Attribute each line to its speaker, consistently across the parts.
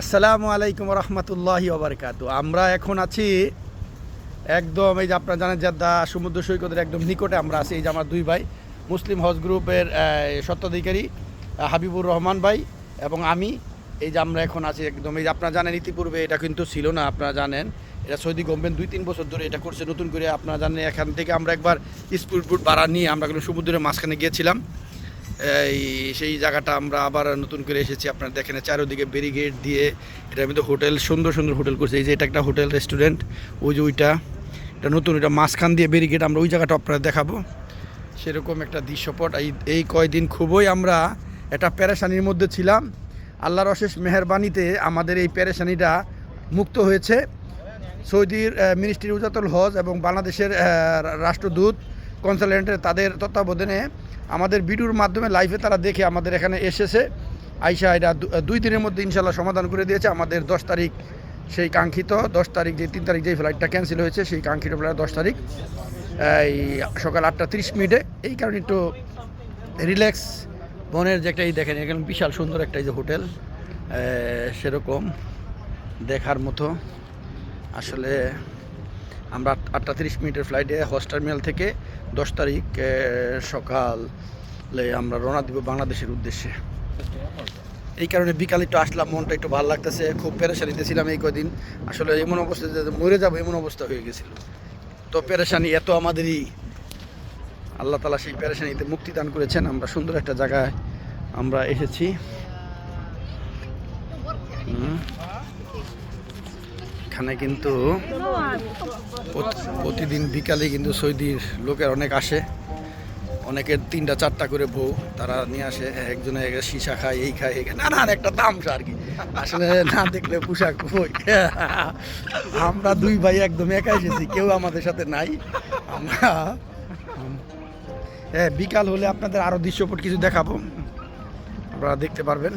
Speaker 1: আসসালামু আলাইকুম রহমতুল্লাহি ওবরকাত আমরা এখন আছি একদম এই যে আপনারা জানেন যাদা সমুদ্র সৈকতের একদম নিকটে আমরা আছি, এই যে আমার দুই ভাই, মুসলিম হজ গ্রুপের স্বত্বাধিকারী হাবিবুর রহমান ভাই এবং আমি। এই যে আমরা এখন আছি একদম, এই যে আপনারা জানেন ইতিপূর্বে এটা কিন্তু ছিল না, আপনারা জানেন। এটা সৌদি গভর্নমেন্ট দুই তিন বছর ধরে এটা করছে, নতুন করে আপনারা জানেন। এখান থেকে আমরা একবার স্পিড বুট ভাড়া নিয়ে আমরা কিন্তু সমুদ্রের মাঝখানে গিয়েছিলাম। এই সেই জায়গাটা আমরা আবার নতুন করে এসেছি। আপনারা দেখেন, চারিদিকে ব্যারিগেড দিয়ে এটার মধ্যে হোটেল, সুন্দর সুন্দর হোটেল করছে। এই যে এটা একটা হোটেল রেস্টুরেন্ট ওই যে ওইটা, এটা নতুন, এটা মাঝখান দিয়ে ব্যারিগেড আমরা ওই জায়গাটা আপনারা দেখাবো। সেরকম একটা দৃশ্যপট। এই এই কয়দিন খুবই আমরা একটা প্যারেশানির মধ্যে ছিলাম। আল্লাহর অশেষ মেহরবানিতে আমাদের এই প্যারেশানিটা মুক্ত হয়েছে। সৌদির মিনিস্ট্রি উজাতুল হজ এবং বাংলাদেশের রাষ্ট্রদূত কনসালেন্টের তাদের তত্ত্বাবধানে আমাদের ভিডিওর মাধ্যমে লাইভে তারা দেখে আমাদের এখানে এসেছে। আইসা এটা দুই দিনের মধ্যে ইনশাল্লাহ সমাধান করে দিয়েছে। আমাদের দশ তারিখ সেই কাঙ্ক্ষিত, দশ তারিখ যে তিন তারিখ যে ফ্লাইটটা ক্যান্সেল হয়েছে সেই কাঙ্ক্ষিত ফ্লাইট দশ তারিখ। এই সকাল আটটা তিরিশ মিনিটে। এই কারণে একটু রিল্যাক্স মনের যে একটা এই দেখেন, এখানে বিশাল সুন্দর একটা এই যে হোটেল সেরকম দেখার মতো। আসলে আমরা আট- আটটা তিরিশ মিনিটের ফ্লাইটে হজ টার্মিনাল থেকে দশ তারিখ সকালে আমরা রওনা দিব বাংলাদেশের উদ্দেশ্যে। এই কারণে বিকালে একটু আসলাম, মনটা একটু ভালো লাগতেছে, খুব পেরেশানিতে ছিলাম এই কদিন আসলে এমন অবস্থা যে মরে যাব এমন অবস্থা হয়ে গেছিল। তো পেরেশানি এত আমাদেরই। আল্লাহ তালা সেই পেরেশানিতে মুক্তি দান করেছেন, আমরা সুন্দর একটা জায়গায় আমরা এসেছি। হুম। এখানে কিন্তু প্রতিদিন বিকালে কিন্তু সৌদির লোকের অনেক আসে। অনেকের তিনটা, চারটা করে বউ তারা নিয়ে আসে, একজনে সীসা খায়, এই খায় এই খায়। নানান একটা তামসা আর কি। আসলে না দেখলে পোশাক বই আমরা দুই ভাই একদম একা এসেছি, কেউ আমাদের সাথে নাই। আমরা হ্যাঁ বিকাল হলে আপনাদের আরও দৃশ্যপট কিছু দেখাবো। আপনারা দেখতে পারবেন।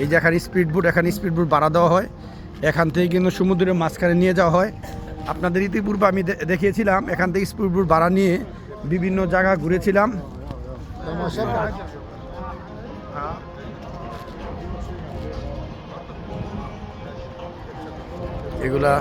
Speaker 1: এই যে এখানে স্পিড বোট এখানে স্পিড বোট ভাড়া দেওয়া হয়। এখান থেকে কিন্তু সমুদ্রের মাঝখানে নিয়ে যাওয়া হয়। আপনাদের ইতিপূর্বে আমি দেখিয়েছিলাম, এখান থেকে স্পিডবোট ভাড়া নিয়ে বিভিন্ন জায়গা ঘুরেছিলাম। এগুলা